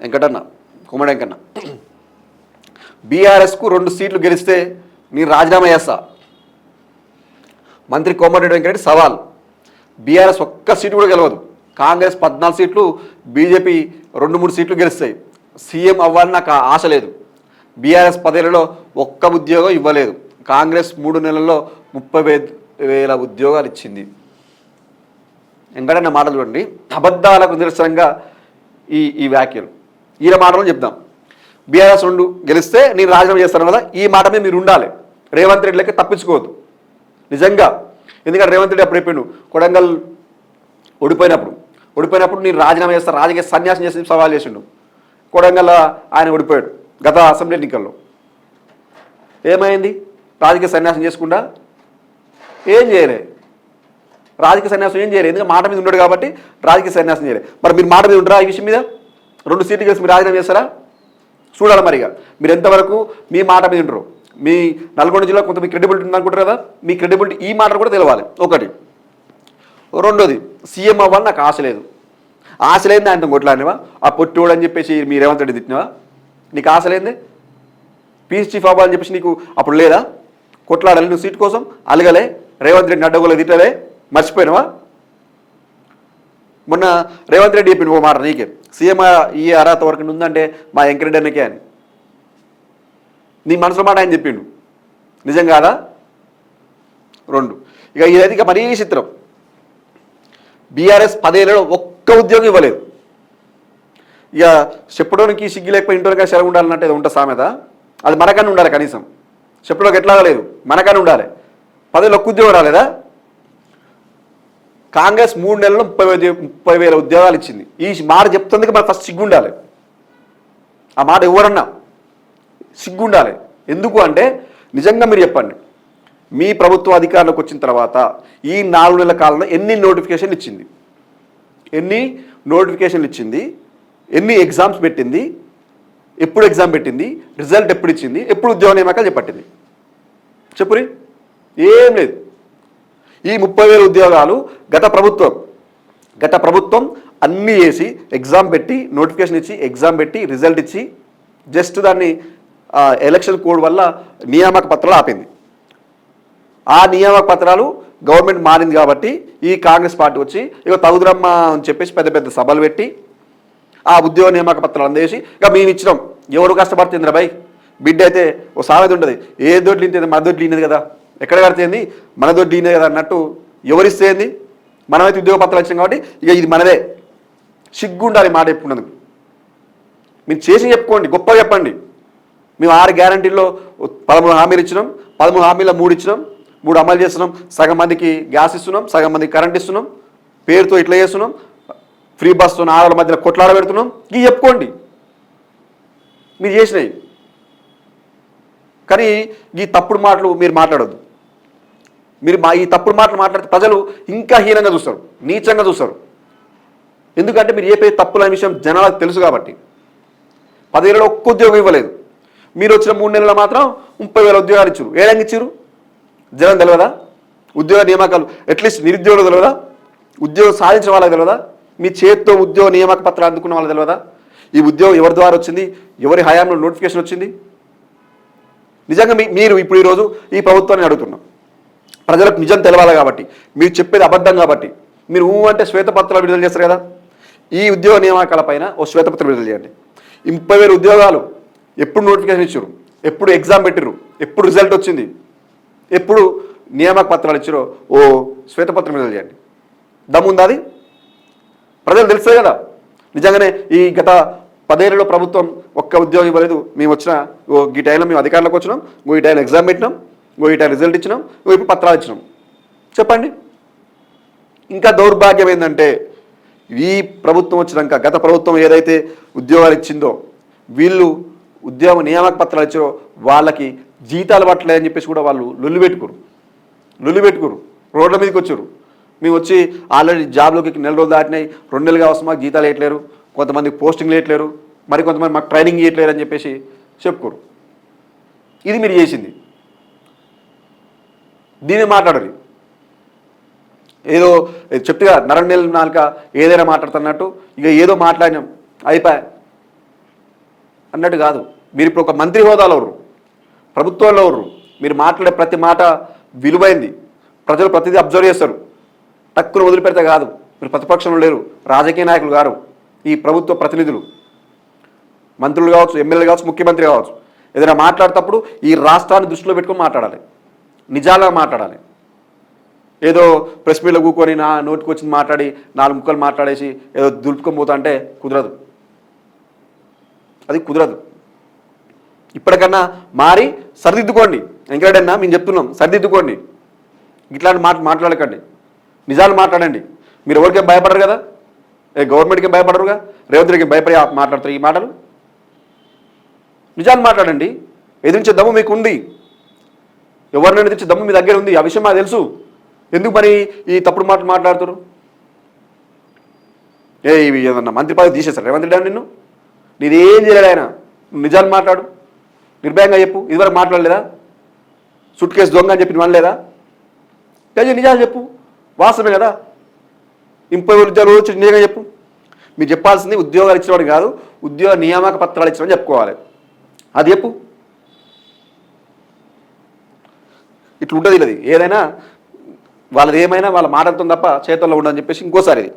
వెంకటన్న కుమ్మడి వెంకన్న. బీఆర్ఎస్కు రెండు సీట్లు గెలిస్తే నేను రాజీనామా చేస్తా. మంత్రి కోమటిరెడ్డి వెంకటరెడ్డి సవాల్. బీఆర్ఎస్ ఒక్క సీటు కూడా గెలవదు. కాంగ్రెస్ పద్నాలుగు సీట్లు బీజేపీ రెండు మూడు సీట్లు గెలుస్తాయి. సీఎం అవ్వాలని నాకు ఆశ లేదు. బీఆర్ఎస్ పదేళ్ళలో ఒక్క ఉద్యోగం ఇవ్వలేదు. కాంగ్రెస్ మూడు నెలల్లో ముప్పై వేల ఉద్యోగాలు ఇచ్చింది. వెంకటన్న మాటలు చూడండి. అబద్ధాలకు నిరసనంగా ఈ ఈ వ్యాఖ్యలు. ఈయన మాటలు చెప్దాం. బీఆర్ఎస్ రెండు గెలిస్తే నేను రాజీనామా చేస్తాను కదా ఈ మాట మీద మీరు ఉండాలి. రేవంత్ రెడ్డి లెక్క తప్పించుకోవద్దు. నిజంగా. ఎందుకంటే రేవంత్ రెడ్డి అప్పుడు చెప్పిండు కొడంగల్ ఓడిపోయినప్పుడు. ఓడిపోయినప్పుడు నేను రాజీనామా చేస్తాను రాజకీయ సన్యాసం చేసి సవాల్ చేసిండు. కొడంగల్ ఆయన ఓడిపోయాడు గత అసెంబ్లీ ఎన్నికల్లో. ఏమైంది? రాజకీయ సన్యాసం చేసుకుండా ఏం చేయలే. రాజకీయ సన్యాసం ఏం చేయలేదు. ఎందుకంటే మాట మీద ఉన్నాడు కాబట్టి రాజకీయ సన్యాసం చేయలేదు. మరి మీరు మాట మీద ఉండరా ఈ విషయం మీద? రెండు సీట్లు కలిసి మీరు రాజీనామా చేస్తారా? చూడాలి మరిగా. మీరు ఎంతవరకు మీ మాట మీద ఉండరు మీ నల్గొండ జిల్లా కొంత మీ క్రెడిబిలిటీ ఉందనుకుంటారు కదా? మీ క్రెడిబిలిటీ ఈ మాట కూడా తెలవాలి. ఒకటి. రెండోది సీఎం అవ్వాలని నాకు ఆశ లేదు. ఆశ లేని ఆయనతో కొట్లాడినవా? ఆ పొట్టోడు అని చెప్పేసి మీరు రేవంత్ రెడ్డి తిట్టినవా? నీకు ఆశ లేదే? పీస్ చీఫ్ అవ్వాలని చెప్పేసి నీకు అప్పుడు లేదా? కొట్లాడాలి నువ్వు సీట్ కోసం? అలగలే? రేవంత్ రెడ్డి అడ్డగోలు తిట్టలే? మర్చిపోయినవా? మొన్న రేవంత్ రెడ్డి చెప్పిండు ఓ మాట నీకే. సీఎం ఈ అర్హత వరకు ఉందంటే మా వెంకరెడ్డి అన్నకే అని. నీ మనసులో మాట ఆయన చెప్పిండు. నిజం కాదా? రెండు. ఇక ఇదైతే ఇక మరీ చిత్రం. బీఆర్ఎస్ పదేళ్ళలో ఒక్క ఉద్యోగం ఇవ్వలేదు. ఇక చెప్పడానికి సిగ్గు లేకపోయి ఇంటోనికా సెలవు ఉండాలన్నట్టు ఏదో ఉంటుంది సామెత. అది మనకన్నా ఉండాలి కనీసం. చెప్పడానికి ఎట్లా లేదు మనకన్నా ఉండాలి. పదేళ్ళు ఒక్క ఉద్యోగం రాలేదా? కాంగ్రెస్ మూడు నెలలు ముప్పై వేల ముప్పై వేల ఉద్యోగాలు ఇచ్చింది. ఈ మాట చెప్తుందుకు మనకు ఫస్ట్ సిగ్గు ఉండాలి ఆ మాట ఎవరన్నా సిగ్గుండాలి. ఎందుకు అంటే నిజంగా మీరు చెప్పండి. మీ ప్రభుత్వ అధికారంలోకి వచ్చిన తర్వాత ఈ నాలుగు నెలల కాలంలో ఎన్ని నోటిఫికేషన్లు ఇచ్చింది? ఎన్ని నోటిఫికేషన్లు ఇచ్చింది? ఎన్ని ఎగ్జామ్స్ పెట్టింది? ఎప్పుడు ఎగ్జామ్ పెట్టింది? రిజల్ట్ ఎప్పుడు ఇచ్చింది? ఎప్పుడు ఉద్యోగ నియామకాలు చెప్పట్టింది చెప్పురి? ఏం లేదు. ఈ ముప్పై వేల ఉద్యోగాలు గత ప్రభుత్వం గత ప్రభుత్వం అన్నీ వేసి ఎగ్జామ్ పెట్టి నోటిఫికేషన్ ఇచ్చి ఎగ్జామ్ పెట్టి రిజల్ట్ ఇచ్చి జస్ట్ దాన్ని ఎలక్షన్ కోడ్ వల్ల నియామక పత్రాలు ఆపింది. ఆ నియామక పత్రాలు గవర్నమెంట్ మారింది కాబట్టి ఈ కాంగ్రెస్ పార్టీ వచ్చి ఇక తగుదురమ్మ అని చెప్పేసి పెద్ద పెద్ద సభలు పెట్టి ఆ ఉద్యోగ నియామక పత్రాలు అందేసి ఇక మేము ఇచ్చినాం. ఎవరు కష్టపడుతుంది రా బిడ్డ అయితే ఓ సామెత ఉంటుంది. ఏ దొడ్లు ఇంతేది మా దొడ్లు ఇన్నది కదా? ఎక్కడ కడితేంది ఏంది? దొడ్లు ఇన్నది కదా అన్నట్టు ఎవరిస్తే ఏంది? మనమైతే ఉద్యోగ పత్రాలు ఇచ్చాం కాబట్టి ఇక ఇది మనదే. సిగ్గుండాలి మాట చెప్పుకున్నందుకు. మీరు చేసి చెప్పుకోండి గొప్పగా చెప్పండి. మేము ఆరు గ్యారంటీల్లో పదమూడు హామీలు ఇచ్చినాం పదమూడు హామీల మూడు ఇచ్చినాం మూడు అమలు చేస్తున్నాం. సగం మందికి గ్యాస్ ఇస్తున్నాం సగం మందికి కరెంట్ ఇస్తున్నాం పేరుతో ఇట్లా చేస్తున్నాం ఫ్రీ బస్సు ఆడల మధ్యలో కొట్లాడ పెడుతున్నాం. ఇవి చెప్పుకోండి. మీరు చేసినాయి కానీ ఈ తప్పుడు మాటలు మీరు మాట్లాడొద్దు. మీరు మా ఈ తప్పుడు మాటలు మాట్లాడితే ప్రజలు ఇంకా హీనంగా చూస్తారు నీచంగా చూస్తారు. ఎందుకంటే మీరు ఏ తప్పులు అనే విషయం జనాలకు తెలుసు కాబట్టి. పదివేలలో ఒక్క ఉద్యోగం ఇవ్వలేదు. మీరు వచ్చిన మూడు నెలలు మాత్రం ముప్పై వేల ఉద్యోగాలు ఇచ్చారు. ఏడంగా ఇచ్చారు? జనం తెలియదా ఉద్యోగ నియామకాలు అట్లీస్ట్ నిరుద్యోగులు తెలియదా ఉద్యోగం సాధించిన వాళ్ళకి తెలియదా మీ చేతితో ఉద్యోగ నియామక పత్రాలు అందుకున్న వాళ్ళకి తెలియదా ఈ ఉద్యోగం ఎవరి ద్వారా వచ్చింది? ఎవరి హయాంలో నోటిఫికేషన్ వచ్చింది? నిజంగా మీ మీరు ఇప్పుడు ఈరోజు ఈ ప్రభుత్వాన్ని అడుగుతున్నాం. ప్రజలకు నిజం తెలవాలి కాబట్టి మీరు చెప్పేది అబద్ధం కాబట్టి. మీరు ఊ అంటే శ్వేతపత్రాలు విడుదల చేస్తారు కదా? ఈ ఉద్యోగ నియామకాల పైన ఓ శ్వేతపత్రం విడుదల చేయండి. ముప్పై వేల ఉద్యోగాలు ఎప్పుడు నోటిఫికేషన్ ఇచ్చారు ఎప్పుడు ఎగ్జామ్ పెట్టిర్రు? ఎప్పుడు రిజల్ట్ వచ్చింది? ఎప్పుడు నియామక పత్రాలు ఇచ్చారో ఓ శ్వేతపత్రం విడుదల చేయండి. దమ్ముందా అది? ప్రజలు తెలుస్తుంది కదా? నిజంగానే ఈ గత పదేళ్ళలో ప్రభుత్వం ఒక్క ఉద్యోగం ఇవ్వలేదు. మేము వచ్చిన ఓ ఈ టైంలో మేము అధికారంలోకి వచ్చినాం. ఓ ఈ టైంలో ఎగ్జామ్ పెట్టినాం. ఓ రిజల్ట్ ఇచ్చినాం ఓ ఇప్పుడు పత్రాలు ఇచ్చినాం. చెప్పండి. ఇంకా దౌర్భాగ్యం ఏంటంటే ఈ ప్రభుత్వం వచ్చినాక గత ప్రభుత్వం ఏదైతే ఉద్యోగాలు ఇచ్చిందో వీళ్ళు ఉద్యోగ నియామక పత్రాలు ఇచ్చారో వాళ్ళకి జీతాలు పట్టలేదని చెప్పేసి కూడా వాళ్ళు లొల్లు పెట్టుకోరు. లొల్లు పెట్టుకురు. రోడ్ల మీదకి వచ్చారు. మేము వచ్చి ఆల్రెడీ జాబ్లోకి నెల రోజులు దాటినాయి. రెండు నెలలు కావచ్చు మాకు జీతాలు వేయట్లేరు కొంతమంది పోస్టింగ్లు వేయట్లేరు మరి కొంతమంది మాకు ట్రైనింగ్ ఇవ్వట్లేరు అని చెప్పేసి చెప్పుకోరు. ఇది మీరు చేసింది. దీన్ని మాట్లాడరు. ఏదో చెప్తే కదా నరం నెల నాలుక ఏదైనా మాట్లాడుతున్నట్టు ఇక ఏదో మాట్లాడినాం అయిపోయా అన్నట్టు కాదు. మీరు ఇప్పుడు ఒక మంత్రి హోదాలో ఎవరు ప్రభుత్వంలో ఎవరు మీరు మాట్లాడే ప్రతి మాట విలువైంది. ప్రజలు ప్రతిదీ అబ్జర్వ్ చేస్తారు. టక్కును వదిలిపెడితే కాదు. మీరు ప్రతిపక్షంలో లేరు. రాజకీయ నాయకులు గారు ఈ ప్రభుత్వ ప్రతినిధులు. మంత్రులు కావచ్చు ఎమ్మెల్యేలు కావచ్చు ముఖ్యమంత్రి కావచ్చు. ఏదైనా మాట్లాడేటప్పుడు ఈ రాష్ట్రాన్ని దృష్టిలో పెట్టుకొని మాట్లాడాలి. నిజాలుగా మాట్లాడాలి. ఏదో ప్రెస్ మీట్లో కూకొని నా నోటికి వచ్చింది మాట్లాడి నాలుగు ముక్కలు మాట్లాడేసి ఏదో దులుపుకొని పోతా అంటే కుదరదు. అది కుదరదు. ఇప్పటికన్నా మారి సరిదిద్దుకోండి. వెంకటన్నా మేము చెప్తున్నాం సరిదిద్దుకోండి. ఇట్లాంటి మాట మాట్లాడకండి. నిజాలు మాట్లాడండి. మీరు ఎవరికేం భయపడరు కదా? ఏ గవర్నమెంట్కి భయపడరుగా? రేవంత్ రెడ్డికి భయపడి మాట్లాడతారు ఈ మాటలు? నిజాలు మాట్లాడండి. ఎదిరించే దమ్ము మీకు ఉంది ఎవరినైనా తెచ్చి దమ్ము మీ దగ్గర ఉంది. ఆ విషయం మాకు తెలుసు. ఎందుకు మరి ఈ తప్పుడు మాటలు మాట్లాడుతారు ఏ ఇవి ఏమన్నా మంత్రి పదవి తీసేస్తారు రేవంత్ రెడ్డి నిన్ను? నీదేం చేయలేడు ఆయన. నిజాన్ని మాట్లాడు. నిర్భయంగా చెప్పు. ఇదివరకు మాట్లాడలేదా? సుట్ కేసు దొంగ అని చెప్పి అనలేదా? లేదు నిజాలు చెప్పు. వాస్తవమే కదా. ఇంపై ఉద్యోగాలు వచ్చి నిజంగా చెప్పు. మీరు చెప్పాల్సింది ఉద్యోగాలు ఇచ్చినవాడు కాదు ఉద్యోగ నియామక పత్రాలు ఇచ్చినవని చెప్పుకోవాలి. అది చెప్పు. ఇట్లా ఉంటుంది ఇది ఏదైనా వాళ్ళది ఏమైనా వాళ్ళ మాటలతో తప్ప చేతుల్లో ఉండదని చెప్పేసి ఇంకోసారి ఇది.